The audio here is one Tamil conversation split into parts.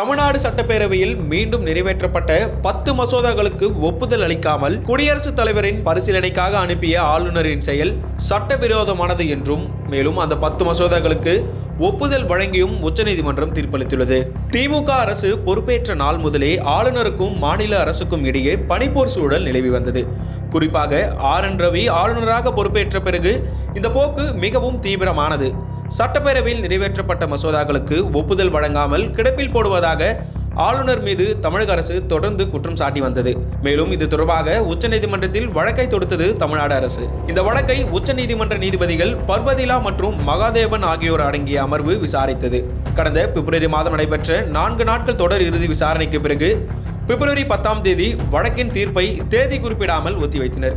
தமிழ்நாடு சட்டப்பேரவையில் மீண்டும் நிறைவேற்றப்பட்ட பத்து மசோதாக்களுக்கு ஒப்புதல் அளிக்காமல் குடியரசுத் தலைவரின் பரிசீலனைக்காக அனுப்பிய ஆளுநரின் செயல் சட்டவிரோதமானது என்றும் மேலும் அந்த பத்து மசோதாக்களுக்கு ஒப்புதல் வழங்கியும் உச்சநீதிமன்றம் தீர்ப்பளித்துள்ளது. திமுக அரசு பொறுப்பேற்ற நாள் முதலே ஆளுநருக்கும் மாநில அரசுக்கும் இடையே பனிப்போர் சூழல் நிலவி வந்தது. குறிப்பாக ஆர். என். ரவி ஆளுநராக பொறுப்பேற்ற பிறகு இந்த போக்கு மிகவும் தீவிரமானது. சட்டப்பேரவையில் நிறைவேற்றப்பட்ட மசோதாக்களுக்கு ஒப்புதல் வழங்காமல் கிடப்பில் போடுவதாக ஆளுநர் மீது தமிழக அரசு தொடர்ந்து குற்றம் சாட்டி வந்தது. மேலும் இது தொடர்பாக உச்சநீதிமன்றத்தில் வழக்கை தொடுத்தது தமிழ்நாடு அரசு. இந்த வழக்கை உச்சநீதிமன்ற நீதிபதிகள் பர்வதிலா மற்றும் மகாதேவன் ஆகியோர் அடங்கிய அமர்வு விசாரித்தது. கடந்த பிப்ரவரி மாதம் நடைபெற்ற நான்கு நாட்கள் தொடர் இறுதி விசாரணைக்கு பிறகு பிப்ரவரி பத்தாம் தேதி வழக்கின் தீர்ப்பை தேதி குறிப்பிடாமல் ஒத்திவைத்தனர்.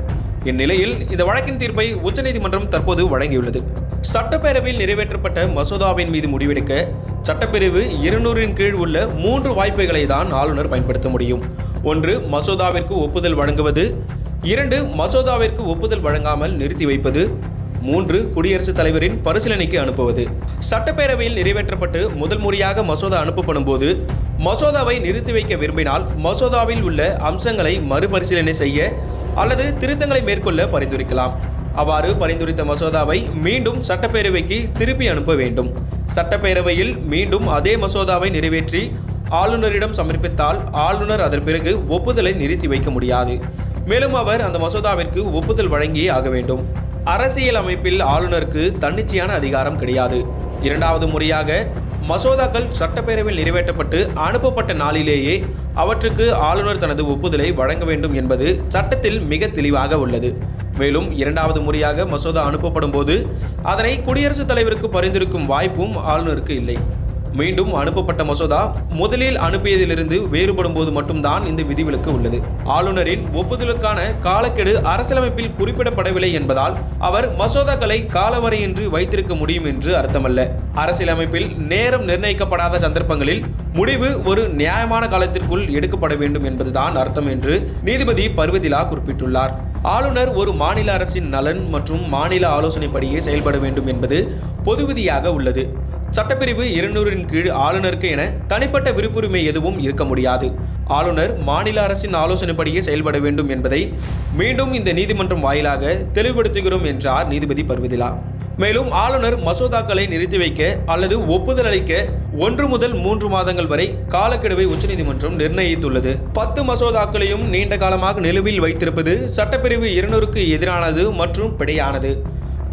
இந்நிலையில் இந்த வழக்கின் தீர்ப்பை உச்சநீதிமன்றம் தற்போது வழங்கியுள்ளது. சட்டப்பேரவையில் நிறைவேற்றப்பட்ட மசோதாவின் மீது முடிவெடுக்க சட்டப்பிரிவு இருநூறின் கீழ் உள்ள மூன்று வாய்ப்புகளை தான் ஆளுநர் பயன்படுத்த முடியும். ஒன்று மசோதாவிற்கு ஒப்புதல் வழங்குவது. இரண்டு மசோதாவிற்கு ஒப்புதல் வழங்காமல் நிறுத்தி வைப்பது. மூன்று குடியரசுத் தலைவரின் பரிசீலனைக்கு அனுப்புவது. சட்டப்பேரவையில் நிறைவேற்றப்பட்டு முதல் முறையாக மசோதா அனுப்பப்படும் போது மசோதாவை நிறுத்தி வைக்க விரும்பினால் மசோதாவில் உள்ள அம்சங்களை மறுபரிசீலனை செய்ய அல்லது திருத்தங்களை மேற்கொள்ள பரிந்துரைக்கலாம். அவ்வாறு பரிந்துரைத்த மசோதாவை மீண்டும் சட்டப்பேரவைக்கு திருப்பி அனுப்ப வேண்டும். சட்டப்பேரவையில் மீண்டும் அதே மசோதாவை நிறைவேற்றி ஆளுநரிடம் சமர்ப்பித்தால் ஆளுநர் அதன் பிறகு ஒப்புதலை நிறுத்தி வைக்க முடியாது. மேலும் அவர் அந்த மசோதாவிற்கு ஒப்புதல் வழங்கியே ஆக வேண்டும். அரசியல் அமைப்பில் ஆளுநருக்கு தன்னிச்சையான அதிகாரம் கிடையாது. இரண்டாவது முறையாக மசோதாக்கள் சட்டப்பேரவையில் நிறைவேற்றப்பட்டு அனுப்பப்பட்ட நாளிலேயே அவற்றுக்கு ஆளுநர் தனது ஒப்புதலை வழங்க வேண்டும் என்பது சட்டத்தில் மிக தெளிவாக உள்ளது. மேலும் இரண்டாவது முறையாக மசோதா அனுப்பப்படும் போது அதனை குடியரசுத் தலைவருக்கு பரிந்துரைக்கும் வாய்ப்பும் ஆளுநருக்கு இல்லை. மீண்டும் அனுப்பப்பட்ட மசோதா முதலில் அனுப்பியதிலிருந்து வேறுபடும் போது மட்டும்தான் இந்த விதிவிலக்கு உள்ளது. ஆளுநரின் ஒப்புதலுக்கான காலக்கெடு அரசியலமைப்பில் குறிப்பிடப்படவில்லை என்பதால் அவர் மசோதாக்களை காலவரையின்றி வைத்திருக்க முடியும் என்று அர்த்தமல்ல. அரசியலமைப்பில் நேரம் நிர்ணயிக்கப்படாத சந்தர்ப்பங்களில் முடிவு ஒரு நியாயமான காலத்திற்குள் எடுக்கப்பட வேண்டும் என்பதுதான் அர்த்தம் என்று நீதிபதி பர்வதிலா குறிப்பிட்டுள்ளார். ஆளுநர் ஒரு மாநில அரசின் நலன் மற்றும் மாநில ஆலோசனைப்படியே செயல்பட வேண்டும் என்பது பொது விதியாக உள்ளது. சட்டப்பிரிவு இருநூறின் கீழ் ஆளுநருக்கு என தனிப்பட்ட விருப்புரிமை எதுவும் இருக்க முடியாது. ஆளுநர் மாநில அரசின் ஆலோசனைப்படியே செயல்பட வேண்டும் என்பதை மீண்டும் இந்த நீதிமன்றம் வாயிலாக தெளிவுபடுத்துகிறோம் என்றார் நீதிபதி பர்வதிலா. மேலும் ஆளுநர் மசோதாக்களை நிறுத்தி வைக்க அல்லது ஒப்புதல் அளிக்க ஒன்று முதல் மூன்று மாதங்கள் வரை காலக்கெடுவை உச்சநீதிமன்றம் நிர்ணயித்துள்ளது. பத்து மசோதாக்களையும் நீண்ட காலமாக நிலுவையில் வைத்திருப்பது சட்டப்பிரிவு இருநூறுக்கு எதிரானது மற்றும் பிழையானது.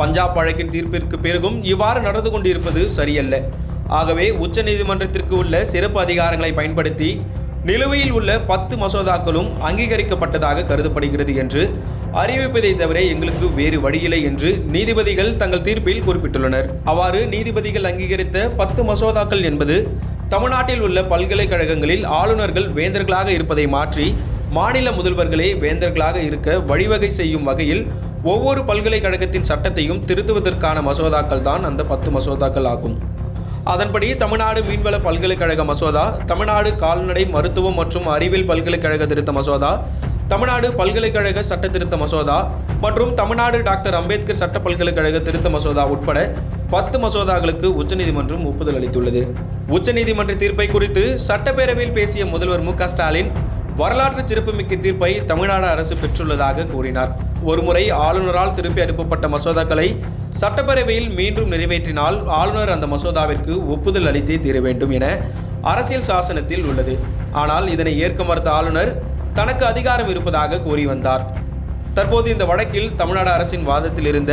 பஞ்சாப் வழக்கின் தீர்ப்பிற்கு பிறகும் இவ்வாறு நடந்து கொண்டிருப்பது சரியல்ல. ஆகவே உச்சநீதிமன்றத்திற்கு உள்ள சிறப்பு அதிகாரங்களை பயன்படுத்தி நிலுவையில் உள்ள பத்து மசோதாக்களும் அங்கீகரிக்கப்பட்டதாக கருதப்படுகிறது என்று அறிவிப்பதை தவிர எங்களுக்கு வேறு வழியில்லை என்று நீதிபதிகள் தங்கள் தீர்ப்பில் குறிப்பிட்டுள்ளனர். அவ்வாறு நீதிபதிகள் அங்கீகரித்த பத்து மசோதாக்கள் என்பது தமிழ்நாட்டில் உள்ள பல்கலைக்கழகங்களில் ஆளுநர்கள் வேந்தர்களாக இருப்பதை மாற்றி மாநில முதல்வர்களே வேந்தர்களாக இருக்க வழிவகை செய்யும் வகையில் ஒவ்வொரு பல்கலைக்கழகத்தின் சட்டத்தையும் திருத்துவதற்கான மசோதாக்கள் தான் அந்த பத்து மசோதாக்கள் ஆகும். அதன்படி தமிழ்நாடு மீன்வள பல்கலைக்கழக மசோதா தமிழ்நாடு கால்நடை மருத்துவம் மற்றும் அறிவியல் பல்கலைக்கழக திருத்த மசோதா தமிழ்நாடு பல்கலைக்கழக சட்ட திருத்த மசோதா மற்றும் தமிழ்நாடு டாக்டர் அம்பேத்கர் சட்ட பல்கலைக்கழக திருத்த மசோதா உட்பட பத்து மசோதாக்களுக்கு உச்சநீதிமன்றம் ஒப்புதல் அளித்துள்ளது. உச்சநீதிமன்ற தீர்ப்பை குறித்து சட்டப்பேரவையில் பேசிய முதல்வர் மு க ஸ்டாலின் வரலாற்று சிறப்புமிக்க தீர்ப்பை தமிழ்நாடு அரசு பெற்றுள்ளதாக கூறினார். ஒருமுறை ஆளுநரால் திருப்பி அனுப்பப்பட்ட மசோதாக்களை சட்டப்பேரவையில் மீண்டும் நிறைவேற்றினால் ஆளுநர் அந்த மசோதாவிற்கு ஒப்புதல் அளித்தே தீர வேண்டும் என அரசியல் சாசனத்தில் உள்ளது. ஆனால் இதனை ஏற்க மறுத்த ஆளுநர் தனக்கு அதிகாரம் இருப்பதாக கூறி வந்தார். தற்போது இந்த வழக்கில் தமிழ்நாடு அரசின் வாதத்தில் இருந்த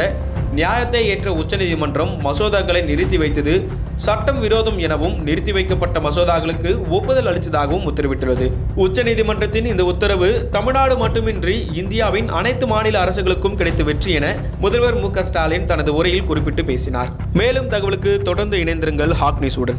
நியாயத்தை ஏற்ற உச்சநீதிமன்றம் மசோதாக்களை நிறுத்தி வைத்தது. சட்டம் விரோதம் எனவும் நிறுத்தி வைக்கப்பட்ட மசோதாக்களுக்கு ஒப்புதல் அளித்ததாகவும் உத்தரவிட்டுள்ளது. உச்சநீதிமன்றத்தின் இந்த உத்தரவு தமிழ்நாடு மட்டுமின்றி இந்தியாவின் அனைத்து மாநில அரசுகளுக்கும் கிடைத்த வெற்றி என முதல்வர் மு க ஸ்டாலின் தனது உரையில் குறிப்பிட்டு பேசினார். மேலும் தகவலுக்கு தொடர்ந்து இணைந்திருங்கள் ஹாக் நியூஸுடன்